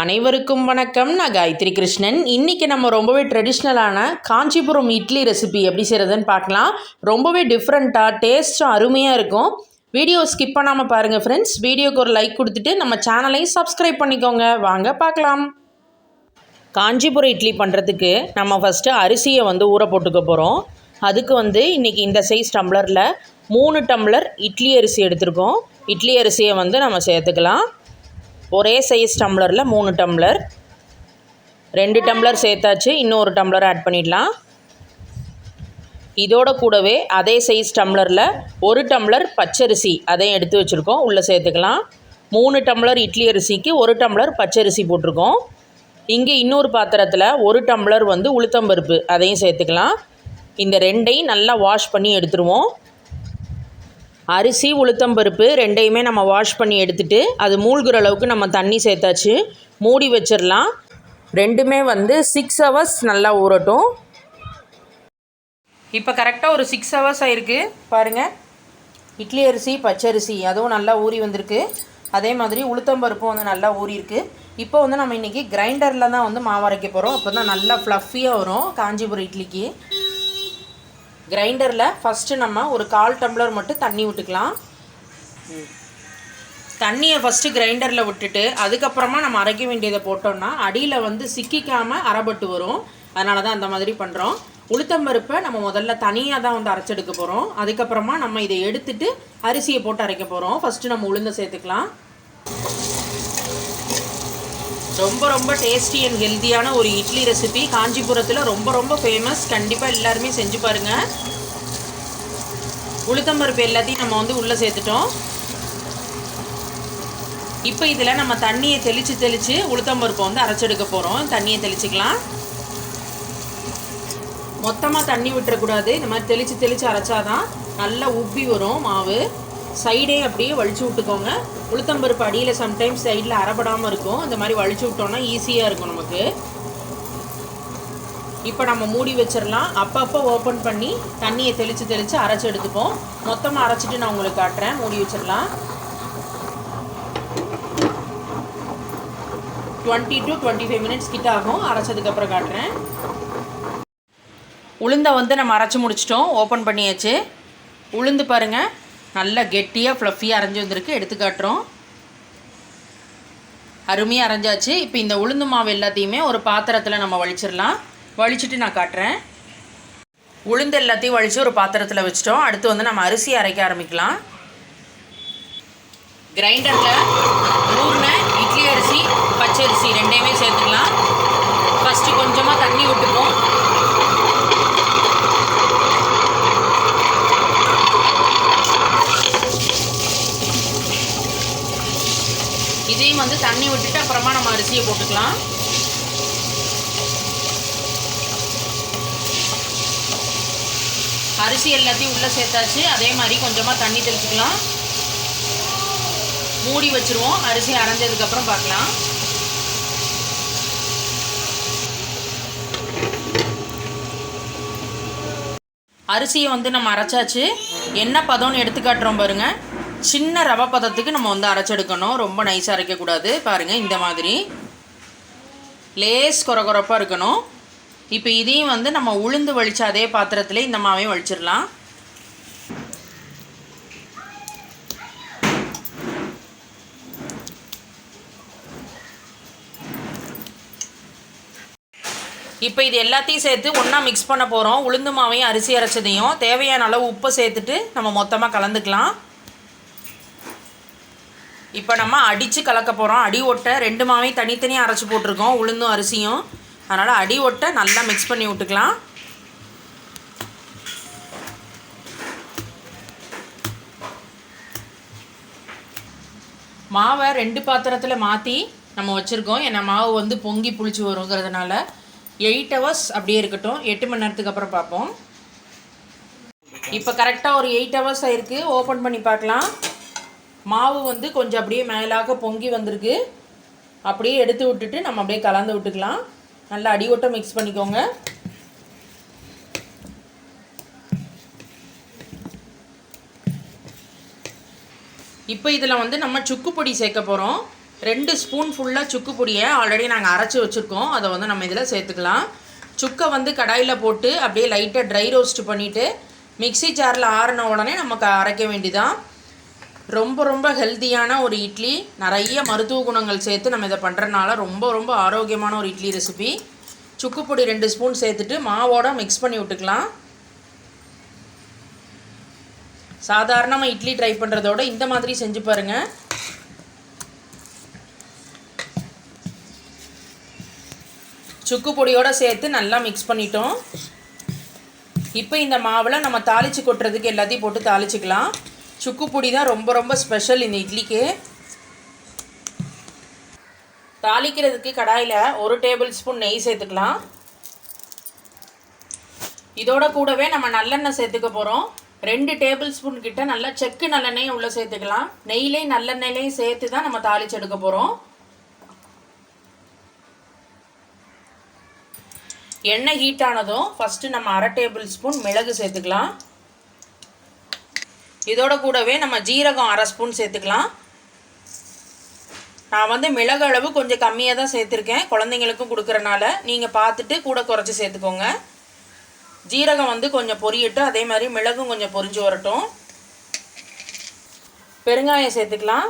அனைவருக்கும் வணக்கம். நான் காயத்ரி கிருஷ்ணன். இன்றைக்கி நம்ம ரொம்பவே ட்ரெடிஷ்னலான காஞ்சிபுரம் இட்லி ரெசிபி எப்படி செய்கிறதுன்னு பார்க்கலாம். ரொம்பவே டிஃப்ரெண்ட்டாக டேஸ்ட்டும் அருமையாக இருக்கும். வீடியோ ஸ்கிப் பண்ணாமல் பாருங்கள் ஃப்ரெண்ட்ஸ் வீடியோக்கு ஒரு லைக் கொடுத்துட்டு நம்ம சேனலையும் சப்ஸ்கிரைப் பண்ணிக்கோங்க. வாங்க பார்க்கலாம். காஞ்சிபுரம் இட்லி பண்ணுறதுக்கு நம்ம ஃபஸ்ட்டு அரிசியை வந்து ஊற போட்டுக்க போகிறோம் அதுக்கு வந்து இன்றைக்கி இந்த சைஸ் டம்ளரில் மூணு டம்ளர் இட்லி அரிசி எடுத்திருக்கோம். இட்லி அரிசியை வந்து நம்ம சேர்த்துக்கலாம். ஒரே சைஸ் டம்ளரில் மூணு டம்ளர் ரெண்டு டம்ளர் சேர்த்தாச்சு இன்னொரு டம்ளர் ஆட் பண்ணிடலாம். இதோட கூடவே அதே சைஸ் டம்ளரில் ஒரு டம்ளர் பச்சரிசி அதையும் எடுத்து வச்சுருக்கோம். உள்ளே சேர்த்துக்கலாம். மூணு டம்ளர் இட்லி அரிசிக்கு ஒரு டம்ளர் பச்சரிசி போட்டிருக்கோம். இங்கே இன்னொரு பாத்திரத்தில் ஒரு டம்ளர் வந்து உளுத்தம்பருப்பு அதையும் சேர்த்துக்கலாம். இந்த ரெண்டையும் நல்லா வாஷ் பண்ணி எடுத்துருவோம். அரிசி உளுத்தம்பருப்பு ரெண்டையுமே நம்ம வாஷ் பண்ணி எடுத்துகிட்டு அது மூழ்கிற அளவுக்கு நம்ம தண்ணி சேர்த்தாச்சு. மூடி வச்சிடலாம் ரெண்டுமே வந்து சிக்ஸ் ஹவர்ஸ் நல்லா ஊறட்டும். இப்போ கரெக்டாக ஒரு சிக்ஸ் ஹவர்ஸ் ஆயிருக்கு. பாருங்கள் இட்லி அரிசி பச்சரிசி அதுவும் நல்லா ஊறி வந்திருக்கு. அதே மாதிரி உளுத்தம்பருப்பும் வந்து நல்லா ஊறியிருக்கு இப்போ வந்து நம்ம இன்றைக்கி கிரைண்டரில் தான் வந்து மாவு அரைக்க போகிறோம் அப்போ தான் நல்லா ஃப்ளஃபியாக வரும் காஞ்சிபுரம் இட்லிக்கு. கிரைண்டரில் ஃபஸ்ட்டு நம்ம ஒரு கால் டம்ளர் மட்டும் தண்ணி விட்டுக்கலாம் தண்ணியை ஃபஸ்ட்டு கிரைண்டரில் விட்டுட்டு அதுக்கப்புறமா நம்ம அரைக்க வேண்டியதை போட்டோம்னா அடியில் வந்து சிக்கிக்காமல் அரைபட்டு வரும். அதனால தான் அந்த மாதிரி பண்ணுறோம் உளுத்தம்பருப்பை நம்ம முதல்ல தனியாக தான் வந்து அரைச்செடுக்க போகிறோம் அதுக்கப்புறமா நம்ம இதை எடுத்துட்டு அரிசியை போட்டு அரைக்க போகிறோம் ஃபஸ்ட்டு நம்ம உளுந்த சேர்த்துக்கலாம். ரொம்ப ரொம்ப டேஸ்டி அண்ட் ஹெல்த்தியான ஒரு இட்லி ரெசிபி காஞ்சிபுரத்தில் ரொம்ப ரொம்ப ஃபேமஸ் கண்டிப்பாக எல்லாருமே செஞ்சு பாருங்கள் உளுத்தம்பருப்பு எல்லாத்தையும் நம்ம வந்து உள்ளே சேர்த்துட்டோம். இப்போ இதில் நம்ம தண்ணியை தெளித்து தெளித்து உளுத்தம்பருப்பை வந்து அரைச்செடுக்க போகிறோம் தண்ணியை தெளிச்சிக்கலாம். மொத்தமாக தண்ணி விட்டுறக்கூடாது. இந்த மாதிரி தெளித்து தெளித்து அரைச்சாதான் நல்லா உப்பி வரும் மாவு. சைடே அப்படியே வலிச்சு விட்டுக்கோங்க. உளுத்தம்பருப்பு அடியில் சம்டைம்ஸ் சைடில் அரைப்படாமல் இருக்கும். இந்த மாதிரி வலிச்சு விட்டோம்னா ஈஸியாக இருக்கும் நமக்கு. இப்போ நம்ம மூடி வச்சிடலாம் அப்பப்போ ஓப்பன் பண்ணி தண்ணியை தெளித்து தெளித்து அரைச்சி எடுத்துப்போம். மொத்தமாக அரைச்சிட்டு நான் உங்களுக்கு காட்டுறேன். மூடி வச்சிடலாம் twenty to twenty five minutes கிட்ட ஆகும். அரைச்சதுக்கப்புறம் காட்டுறேன். உளுந்தை வந்து நம்ம அரைச்சி முடிச்சிட்டோம். ஓப்பன் பண்ணியாச்சு. உளுந்து பாருங்கள் நல்லா கெட்டியாக ஃப்ளஃபியாக அரைஞ்சி வந்திருக்கு. எடுத்து காட்டுறோம். அருமையாக அரைஞ்சாச்சு. இப்போ இந்த உளுந்து மாவு எல்லாத்தையுமே ஒரு பாத்திரத்தில் நம்ம வலிச்சிடலாம். வலிச்சுட்டு நான் காட்டுறேன். உளுந்து எல்லாத்தையும் வலித்து ஒரு பாத்திரத்தில் வச்சிட்டோம். அடுத்து வந்து நம்ம அரிசி அரைக்க ஆரம்பிக்கலாம். கிரைண்டரில் ஊர்ன இட்லி அரிசி பச்சரிசி ரெண்டையுமே சேர்த்துக்கலாம். ஃபஸ்ட்டு கொஞ்சமாக தண்ணி விட்டுப்போம் இதையும் வந்து தண்ணி விட்டுட்டு அப்புறமா நம்ம அரிசியை போட்டுக்கலாம். அரிசி எல்லாத்தையும் உள்ளே சேர்த்தாச்சு. அதே மாதிரி கொஞ்சமாக தண்ணி தெளிச்சுக்கலாம். மூடி வச்சுருவோம். அரிசி அரைஞ்சதுக்கப்புறம் பார்க்கலாம். அரிசியை வந்து நம்ம அரைச்சாச்சு. என்ன பதம்னு எடுத்துக்காட்டுறோம் பாருங்கள் சின்ன ரவை பதத்துக்கு நம்ம வந்து அரைச்செடுக்கணும். ரொம்ப நைஸாக அரைக்கக்கூடாது. பாருங்கள் இந்த மாதிரி. லேஸ் குறை குறைப்பாக இருக்கணும். இப்போ இதையும் வந்து நம்ம உளுந்து வலிச்ச அதே பாத்திரத்தில் இந்த மாவையும் வலிச்சிடலாம். இப்போ இது எல்லாத்தையும் சேர்த்து ஒன்றா மிக்ஸ் பண்ண போகிறோம் உளுந்து மாவையும் அரிசி அரைச்சதையும். தேவையான அளவு உப்பை சேர்த்துட்டு நம்ம மொத்தமாக கலந்துக்கலாம். இப்போ நம்ம அடித்து கலக்க போகிறோம் அடி ஒட்டை ரெண்டு மாவையும் தனித்தனியாக அரைச்சி போட்டிருக்கோம். உளுந்தும் அரிசியும். அதனால் அடி ஒட்டை நல்லா மிக்ஸ் பண்ணி விட்டுக்கலாம். மாவை ரெண்டு பாத்திரத்தில் மாற்றி நம்ம வச்சுருக்கோம். ஏன்னா மாவு வந்து பொங்கி புளிச்சு வருங்கிறதுனால எயிட் ஹவர்ஸ் அப்படியே இருக்கட்டும். எட்டு மணி நேரத்துக்கு அப்புறம் பார்ப்போம். இப்போ கரெக்டாக ஒரு எயிட் ஹவர்ஸ் ஆயிருக்கு ஓப்பன் பண்ணி பார்க்கலாம். மாவு வந்து கொஞ்சம் அப்படியே மேலாக பொங்கி வந்திருக்கு. அப்படியே எடுத்து விட்டுட்டு நம்ம அப்படியே கலந்து விட்டுக்கலாம். நல்லா அடிவட்டம் மிக்ஸ் பண்ணிக்கோங்க. இப்போ இதில் வந்து நம்ம சுக்கு பொடி சேர்க்க போகிறோம் ரெண்டு ஸ்பூன் ஃபுல்லாக சுக்கு பொடியை ஆல்ரெடி நாங்கள் அரைச்சி வச்சுருக்கோம். அதை வந்து நம்ம இதில் சேர்த்துக்கலாம். சுக்கை வந்து கடாயில் போட்டு அப்படியே லைட்டாக ட்ரை ரோஸ்ட் பண்ணிவிட்டு மிக்ஸி ஜாரில் ஆறின உடனே நமக்கு அரைக்க வேண்டிதான். ரொம்ப ரொம்ப ஹெல்த்தியான ஒரு இட்லி. நிறைய மருத்துவ குணங்கள் சேர்த்து நம்ம இதை பண்ணுறதுனால ரொம்ப ரொம்ப ஆரோக்கியமான ஒரு இட்லி ரெசிபி சுக்குப்பொடி ரெண்டு ஸ்பூன் சேர்த்துட்டு மாவோட மிக்ஸ் பண்ணி விட்டுக்கலாம். சாதாரணமாக இட்லி ட்ரை பண்ணுறதோட இந்த மாதிரி செஞ்சு பாருங்கள் சுக்கு பொடியோடு சேர்த்து நல்லா மிக்ஸ் பண்ணிட்டோம். இப்போ இந்த மாவில் நம்ம தாளித்து கொட்டுறதுக்கு எல்லாத்தையும் போட்டு தாளிச்சிக்கலாம். சுக்கு பொடி தான் ரொம்ப ரொம்ப ஸ்பெஷல் இந்த இட்லிக்கு. தாளிக்கிறதுக்கு கடாயில் ஒரு டேபிள் ஸ்பூன் நெய் சேர்த்துக்கலாம். இதோட கூடவே நம்ம நல்லெண்ணெய் சேர்த்துக்க போகிறோம் ரெண்டு டேபிள் ஸ்பூன் கிட்ட நல்லா செக்கு நல்லெண்ணெயும் உள்ளே சேர்த்துக்கலாம். நெய்லேயும் நல்லெண்ணெயிலையும் சேர்த்து தான் நம்ம தாளிச்சு எடுக்க போகிறோம் எண்ணெய் ஹீட் ஆனதும் ஃபஸ்ட்டு நம்ம அரை டேபிள் ஸ்பூன் மிளகு சேர்த்துக்கலாம். இதோட கூடவே நம்ம ஜீரகம் அரை ஸ்பூன் சேர்த்துக்கலாம். நான் வந்து மிளகு அளவு கொஞ்சம் கம்மியாக தான் சேர்த்துருக்கேன். குழந்தைங்களுக்கும் கொடுக்குறனால நீங்கள் பார்த்துட்டு கூட குறைச்சி சேர்த்துக்கோங்க. ஜீரகம் வந்து கொஞ்சம் பொரியட்டு அதே மாதிரி மிளகும் கொஞ்சம் பொரிஞ்சு வரட்டும். பெருங்காயம் சேர்த்துக்கலாம்.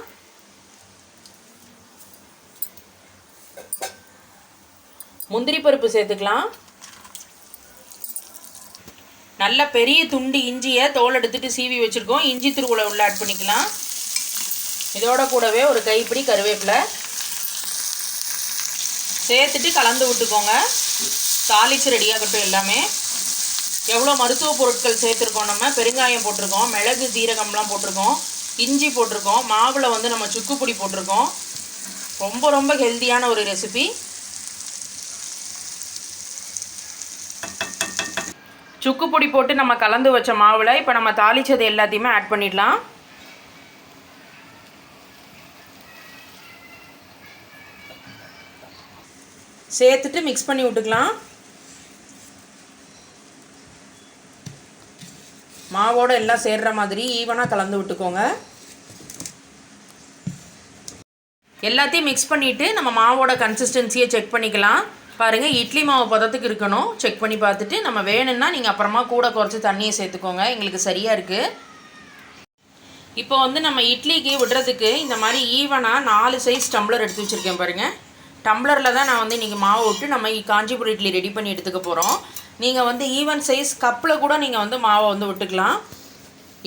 முந்திரி பருப்பு சேர்த்துக்கலாம். நல்ல பெரிய துண்டு இஞ்சியை தோல் எடுத்துட்டு சீவி வச்சுருக்கோம். இஞ்சி திருவுளை உள்ள ஆட் பண்ணிக்கலாம். இதோட கூடவே ஒரு கைப்பிடி கருவேப்பிலை. சேர்த்துட்டு கலந்து விட்டுக்கோங்க. தாளிச்சு ரெடியாகட்டும் எல்லாமே. எவ்வளோ மருத்துவ பொருட்கள் சேர்த்துருக்கோம் நம்ம? பெருங்காயம் போட்டிருக்கோம் மிளகு சீரகம்லாம் போட்டிருக்கோம் இஞ்சி போட்டிருக்கோம் மாவில் வந்து நம்ம சுக்குப்பொடி போட்டிருக்கோம். ரொம்ப ரொம்ப ஹெல்த்தியான ஒரு ரெசிபி சுக்கு பொடி போட்டு நம்ம கலந்து வச்ச மாவில் இப்போ நம்ம தாளித்தது எல்லாத்தையுமே ஆட் பண்ணிடலாம். சேர்த்துட்டு மிக்ஸ் பண்ணி விட்டுக்கலாம். மாவோட எல்லாம் சேர்ற மாதிரி ஈவனாக கலந்து விட்டுக்கோங்க. எல்லாத்தையும் மிக்ஸ் பண்ணிவிட்டு நம்ம மாவோட கன்சிஸ்டன்சியை செக் பண்ணிக்கலாம். பாருங்கள் இட்லி மாவு பதத்துக்கு இருக்கணும். செக் பண்ணி பார்த்துட்டு நம்ம வேணும்னா நீங்கள் அப்புறமா கூட குறைச்சி தண்ணியை சேர்த்துக்கோங்க. எங்களுக்கு சரியாக இருக்குது இப்போ வந்து நம்ம இட்லிக்கு விடுறதுக்கு இந்த மாதிரி ஈவனாக நாலு சைஸ் டம்ளர் எடுத்து வச்சுருக்கேன் பாருங்கள் டம்ளரில் தான் நான் வந்து இன்றைக்கி மாவு விட்டு நம்ம காஞ்சிபுரம் இட்லி ரெடி பண்ணி எடுத்துக்க போகிறோம் நீங்கள் வந்து ஈவன் சைஸ் கப்பில் கூட நீங்கள் வந்து மாவை வந்து விட்டுக்கலாம்.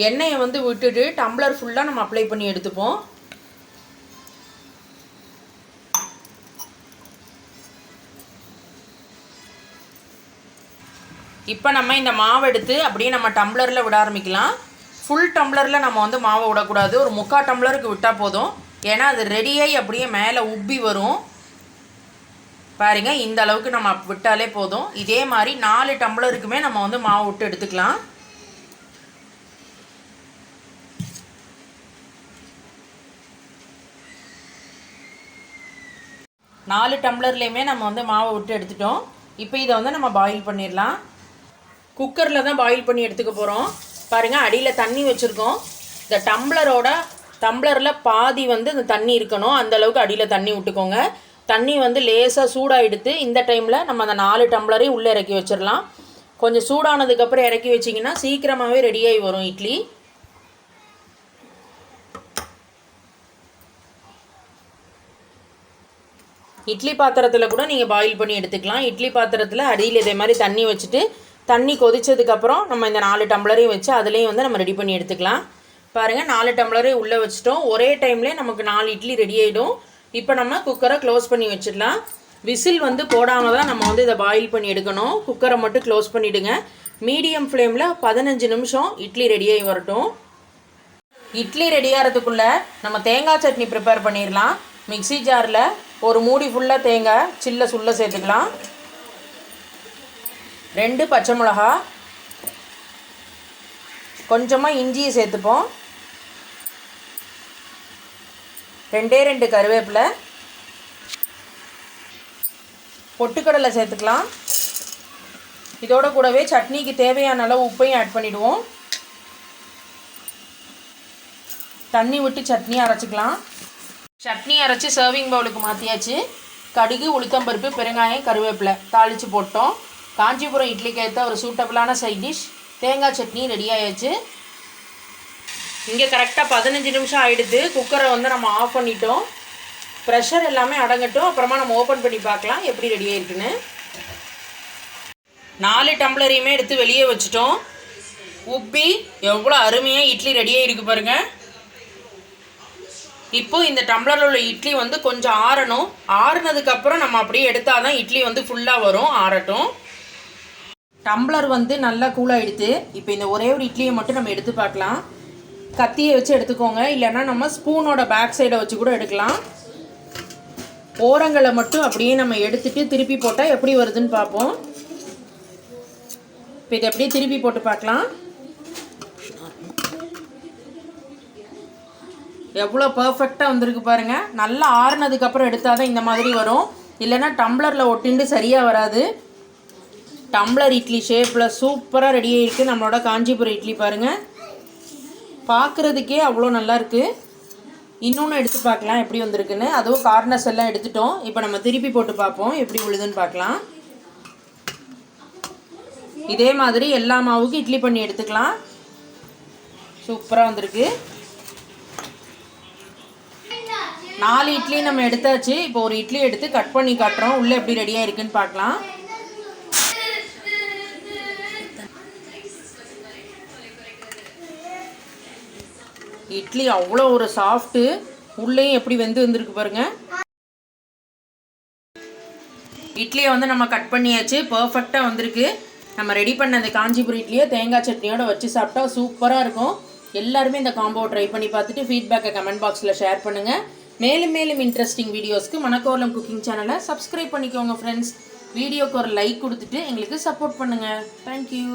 எண்ணெயை வந்து விட்டுட்டு டம்ளர் ஃபுல்லாக நம்ம அப்ளை பண்ணி எடுத்துப்போம். இப்போ நம்ம இந்த மாவு எடுத்து அப்படியே நம்ம டம்ளரில் விட ஆரம்பிக்கலாம். ஃபுல் டம்ளரில் நம்ம வந்து மாவை விடக்கூடாது. ஒரு முக்கால் டம்ளருக்கு விட்டால் போதும். ஏன்னா அது ரெடியாகி அப்படியே மேலே உப்பி வரும். பாருங்க இந்த அளவுக்கு நம்ம விட்டாலே போதும். இதே மாதிரி நாலு டம்ளருக்குமே நம்ம வந்து மாவு விட்டு எடுத்துக்கலாம். நாலு டம்ளர்லேயுமே நம்ம வந்து மாவை விட்டு எடுத்துட்டோம். இப்போ இதை வந்து நம்ம பாயில் பண்ணிடலாம். குக்கரில் தான் பாயில் பண்ணி எடுத்துக்க போகிறோம் பாருங்கள் அடியில் தண்ணி வச்சுருக்கோம். இந்த டம்ளரோட டம்ளரில் பாதி வந்து இந்த தண்ணி இருக்கணும். அந்த அளவுக்கு அடியில் தண்ணி விட்டுக்கோங்க. தண்ணி வந்து லேசாக சூடாகிடுத்து இந்த டைமில் நம்ம அந்த நாலு டம்ளரையும் உள்ளே இறக்கி வச்சிடலாம் கொஞ்சம் சூடானதுக்கப்புறம் இறக்கி வச்சிங்கன்னா சீக்கிரமாகவே ரெடியாகி வரும் இட்லி. இட்லி பாத்திரத்தில் கூட நீங்கள் பாயில் பண்ணி எடுத்துக்கலாம். இட்லி பாத்திரத்தில் அடியில் இதே மாதிரி தண்ணி வச்சுட்டு தண்ணி கொதித்ததுக்கப்புறம் நம்ம இந்த நாலு டம்ளரையும் வச்சு அதுலேயும் வந்து நம்ம ரெடி பண்ணி எடுத்துக்கலாம். பாருங்கள் நாலு டம்ளரையும் உள்ளே வச்சுட்டோம். ஒரே டைம்லேயே நமக்கு நாலு இட்லி ரெடி ஆகிடும் இப்போ நம்ம குக்கரை க்ளோஸ் பண்ணி வச்சிடலாம். விசில் வந்து போடாமல் தான் நம்ம வந்து இதை பாயில் பண்ணி எடுக்கணும். குக்கரை மட்டும் க்ளோஸ் பண்ணிவிடுங்க மீடியம் ஃப்ளேமில் பதினஞ்சு நிமிஷம் இட்லி ரெடியாகி வரட்டும். இட்லி ரெடியாகிறதுக்குள்ளே நம்ம தேங்காய் சட்னி ப்ரிப்பேர் பண்ணிடலாம். மிக்ஸி ஜாரில் ஒரு மூடி ஃபுல்லாக தேங்காய் சில்ல சுள்ள சேர்த்துக்கலாம். ரெண்டு பச்சை மிளகா. கொஞ்சமாக இஞ்சியை சேர்த்துப்போம். ரெண்டே ரெண்டு கருவேப்பிலை. பொட்டுக்கடலை சேர்த்துக்கலாம். இதோட கூடவே சட்னிக்கு தேவையான அளவு உப்பையும் ஆட் பண்ணிவிடுவோம் தண்ணி விட்டு சட்னி அரைச்சிக்கலாம். சட்னி அரைச்சி சர்விங் பவுலுக்கு மாற்றியாச்சு கடுகு உளுத்தம்பருப்பு பெருங்காயம் கருவேப்பிலை தாளித்து போட்டோம். காஞ்சிபுரம் இட்லிக்கு ஏற்ற ஒரு சூட்டபிளான சைட் டிஷ் தேங்காய் சட்னி ரெடி ஆயாச்சு. இங்கே கரெக்டாக பதினஞ்சு நிமிஷம் ஆகிடுது குக்கரை வந்து நம்ம ஆஃப் பண்ணிட்டோம். ப்ரெஷர் எல்லாமே அடங்கட்டும். அப்புறமா நம்ம ஓப்பன் பண்ணி பார்க்கலாம் எப்படி ரெடி ஆயிருக்குன்னு. நாலு டம்ளரையுமே எடுத்து வெளியே வச்சுட்டோம். உப்பி எவ்வளோ அருமையாக இட்லி ரெடியாக இருக்குது பாருங்கள் இப்போது இந்த டம்ளரில் உள்ள இட்லி வந்து கொஞ்சம் ஆறணும். ஆறுனதுக்கப்புறம் நம்ம அப்படியே எடுத்தால் தான் இட்லி வந்து ஃபுல்லாக வரும் ஆறட்டும். டம்ளர் வந்து நல்லா கூலாகிடுது இப்போ இந்த ஒரே ஒரு இட்லியை மட்டும் நம்ம எடுத்து பார்க்கலாம். கத்தியை வச்சு எடுத்துக்கோங்க. இல்லைன்னா நம்ம ஸ்பூனோட பேக் சைடை வச்சு கூட எடுக்கலாம். ஓரங்களை மட்டும் அப்படியே நம்ம எடுத்துட்டு திருப்பி போட்டால் எப்படி வருதுன்னு பார்ப்போம். இப்போ இதை அப்படியே திருப்பி போட்டு பார்க்கலாம். எவ்வளோ பர்ஃபெக்டாக வந்திருக்கு பாருங்கள் நல்லா ஆறுனதுக்கப்புறம் எடுத்தால் தான் இந்த மாதிரி வரும். இல்லைன்னா டம்ளரில் ஒட்டிண்டு சரியாக வராது. டம்ளர் இட்லி ஷேப்பில் சூப்பராக ரெடி ஆகிருக்கு நம்மளோட காஞ்சிபுரம் இட்லி பாருங்கள் பார்க்குறதுக்கே அவ்வளோ நல்லாயிருக்கு இன்னொன்று எடுத்து பார்க்கலாம் எப்படி வந்திருக்குன்னு. அதுவும் கார்னர்ஸ் எல்லாம் எடுத்துட்டோம். இப்போ நம்ம திருப்பி போட்டு பார்ப்போம். எப்படி உழுதுன்னு பார்க்கலாம். இதே மாதிரி எல்லா மாவுக்கும் இட்லி பண்ணி எடுத்துக்கலாம். சூப்பராக வந்திருக்கு. நாலு இட்லி நம்ம எடுத்தாச்சு. இப்போ ஒரு இட்லி எடுத்து கட் பண்ணி காட்டுறோம். உள்ளே எப்படி ரெடியாக இருக்குன்னு பார்க்கலாம். இட்லி அவ்வளோ ஒரு சாஃப்ட்டு உள்ளேயும் எப்படி வெந்து வந்திருக்கு பாருங்க. இட்லியை வந்து நம்ம கட் பண்ணியாச்சு. பர்ஃபெக்டாக வந்திருக்கு. நம்ம ரெடி பண்ண அந்த காஞ்சிபுரம் இட்லியை தேங்காய் சட்னியோட வச்சு சாப்பிட்டா சூப்பராக இருக்கும். எல்லாருமே இந்த காம்போ ட்ரை பண்ணி பார்த்துட்டு ஃபீட்பேக்கை கமெண்ட் பாக்ஸில் ஷேர் பண்ணுங்கள் மேலும் மேலும் இன்ட்ரெஸ்டிங் வீடியோஸ்க்கு மணக்கோலம் குக்கிங் சேனலை சப்ஸ்கிரைப் பண்ணிக்கோங்க ஃப்ரெண்ட்ஸ் வீடியோக்கு ஒரு லைக் கொடுத்துட்டு எங்களுக்கு சப்போர்ட் பண்ணுங்கள் தேங்க்யூ